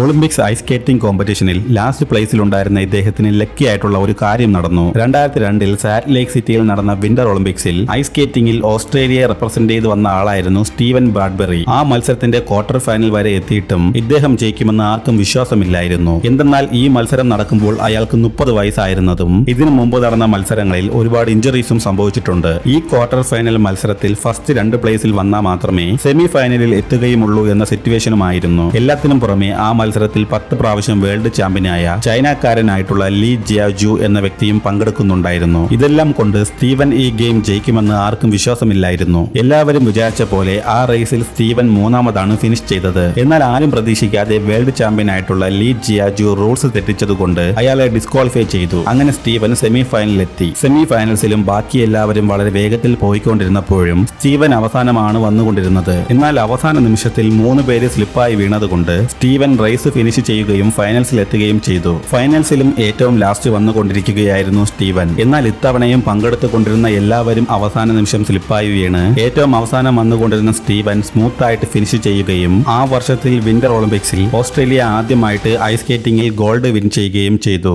Olympics ice skating കോമ്പറ്റീഷനിൽ last പ്ലേസിലുണ്ടായിരുന്ന ഇദ്ദേഹത്തിന് ലക്കി ആയിട്ടുള്ള ഒരു കാര്യം നടന്നു. രണ്ടായിരത്തി രണ്ടിൽ സാറ്റ് ലേക്ക് സിറ്റിയിൽ നടന്ന വിന്റർ ഒളിമ്പിക്സിൽ ഐസ് സ്കേറ്റിംഗിൽ ഓസ്ട്രേലിയയെ റെപ്രസെന്റ് ചെയ്ത് വന്ന ആളായിരുന്നു സ്റ്റീവൻ ബ്രാഡ്ബെറി. ആ മത്സരത്തിന്റെ ക്വാർട്ടർ ഫൈനൽ വരെ എത്തിയിട്ടും ഇദ്ദേഹം ജയിക്കുമെന്ന് ആർക്കും വിശ്വാസമില്ലായിരുന്നു. എന്തെന്നാൽ ഈ മത്സരം നടക്കുമ്പോൾ അയാൾക്ക് മുപ്പത് വയസ്സായിരുന്നതും ഇതിനു മുമ്പ് നടന്ന മത്സരങ്ങളിൽ ഒരുപാട് ഇഞ്ചറീസും സംഭവിച്ചിട്ടുണ്ട്. ഈ ക്വാർട്ടർ ഫൈനൽ മത്സരത്തിൽ ഫസ്റ്റ് രണ്ട് പ്ലേസിൽ വന്നാൽ മാത്രമേ സെമി ഫൈനലിൽ എത്തുകയുമുള്ളൂ എന്ന സിറ്റുവേഷനുമായിരുന്നു എല്ലാത്തിനും പുറമെ ആ മത്സരത്തിൽ പത്ത് പ്രാവശ്യം വേൾഡ് ചാമ്പ്യനായ ചൈനക്കാരനായിട്ടുള്ള ലീ ജിയാജു എന്ന വ്യക്തിയും പങ്കെടുക്കുന്നുണ്ടായിരുന്നു. ഇതെല്ലാം കൊണ്ട് സ്റ്റീവൻ ഈ ഗെയിം ജയിക്കുമെന്ന് ആർക്കും വിശ്വാസമില്ലായിരുന്നു. എല്ലാവരും വിചാരിച്ച പോലെ ആ റേസിൽ സ്റ്റീവൻ മൂന്നാമതാണ് ഫിനിഷ് ചെയ്തത്. എന്നാൽ ആരും പ്രതീക്ഷിക്കാതെ വേൾഡ് ചാമ്പ്യൻ ആയിട്ടുള്ള ലീ ജിയാജു റൂൾസ് തെറ്റിച്ചതുകൊണ്ട് അയാളെ ഡിസ്ക്വാളിഫൈ ചെയ്തു. അങ്ങനെ സ്റ്റീവൻ സെമി ഫൈനലിലെത്തി സെമി ഫൈനൽസിലും ബാക്കി എല്ലാവരും വളരെ വേഗത്തിൽ പോയിക്കൊണ്ടിരുന്നപ്പോഴും സ്റ്റീവൻ അവസാനമാണ് വന്നുകൊണ്ടിരുന്നത്. എന്നാൽ അവസാന നിമിഷത്തിൽ മൂന്ന് പേര് സ്ലിപ്പായി വീണതുകൊണ്ട് സ്റ്റീവൻ റേസ് ഫിനിഷ് ചെയ്യുകയും ഫൈനൽസിൽ എത്തുകയും ചെയ്തു. ഫൈനൽസിലും ഏറ്റവും ലാസ്റ്റ് വന്നുകൊണ്ടിരിക്കുകയായിരുന്നു സ്റ്റീവൻ. എന്നാൽ ഇത്തവണയും പങ്കെടുത്തുകൊണ്ടിരുന്ന എല്ലാവരും അവസാന നിമിഷം സ്ലിപ്പായി വീണ് ഏറ്റവും അവസാനം വന്നുകൊണ്ടിരുന്ന സ്റ്റീവൻ സ്മൂത്ത് ആയിട്ട് ഫിനിഷ് ചെയ്യുകയും ആ വർഷത്തിൽ വിന്റർ ഒളിമ്പിക്സിൽ ഓസ്ട്രേലിയ ആദ്യമായിട്ട് ഐസ് സ്കേറ്റിംഗിൽ ഗോൾഡ് വിൻ ചെയ്യുകയും ചെയ്തു.